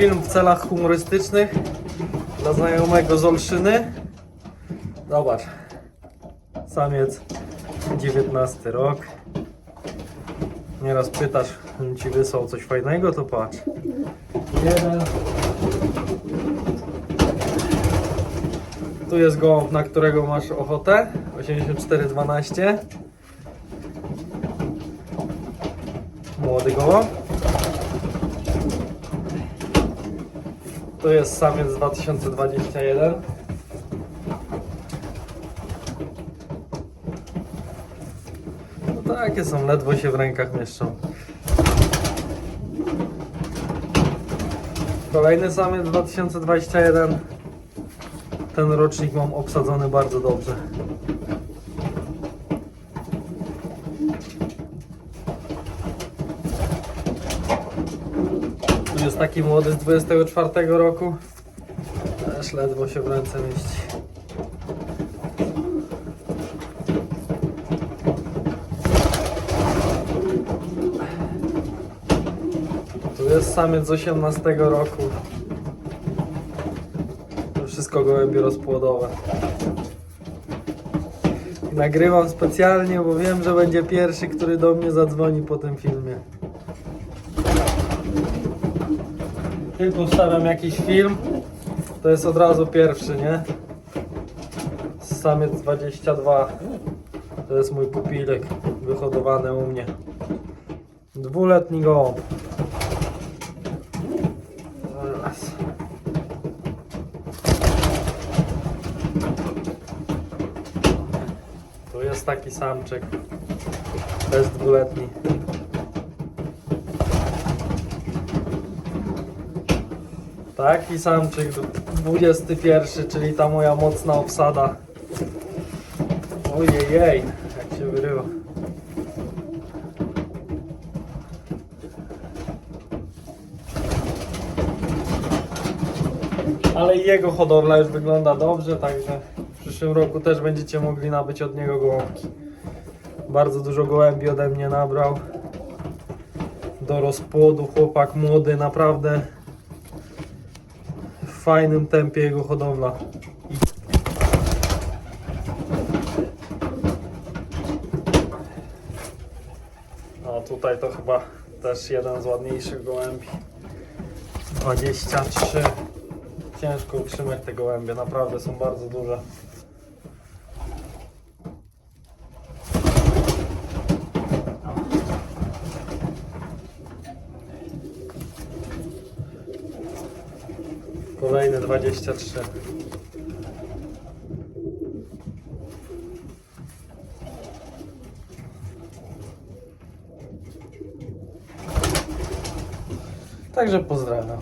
film w celach humorystycznych dla znajomego z Olszyny. Zobacz. Samiec 19 rok. Nieraz pytasz, ci wysłał coś fajnego, to patrz. Jeden. Tu jest gołąb, na którego masz ochotę. 8412. Młody gołąb. To jest samiec 2021. No takie są, ledwo się w rękach mieszczą. Kolejny samiec 2021. Ten rocznik mam obsadzony bardzo dobrze. Jest taki młody z 24 roku. Też ledwo się w ręce mieści. Tu jest samiec z 18 roku. To wszystko gołębie rozpłodowe. Nagrywam specjalnie, bo wiem, że będzie pierwszy, który do mnie zadzwoni po tym filmie. Tylko wstawiam jakiś film, to jest od razu pierwszy, nie? Samiec 22. To jest mój pupilek wyhodowany u mnie. Dwuletni gołąb. Raz. Tu jest taki samczyk. To jest dwuletni. Taki samczyk 21, czyli ta moja mocna obsada. Ojej, jak się wyrywa. Ale jego hodowla już wygląda dobrze, także w przyszłym roku też będziecie mogli nabyć od niego gołąbki. Bardzo dużo gołębi ode mnie nabrał. Do rozpłodu chłopak młody, naprawdę w fajnym tempie jego hodowla. No tutaj to chyba też jeden z ładniejszych gołębi. 23. Ciężko utrzymać te gołębie, naprawdę są bardzo duże. Kolejne 23. Także pozdrawiam.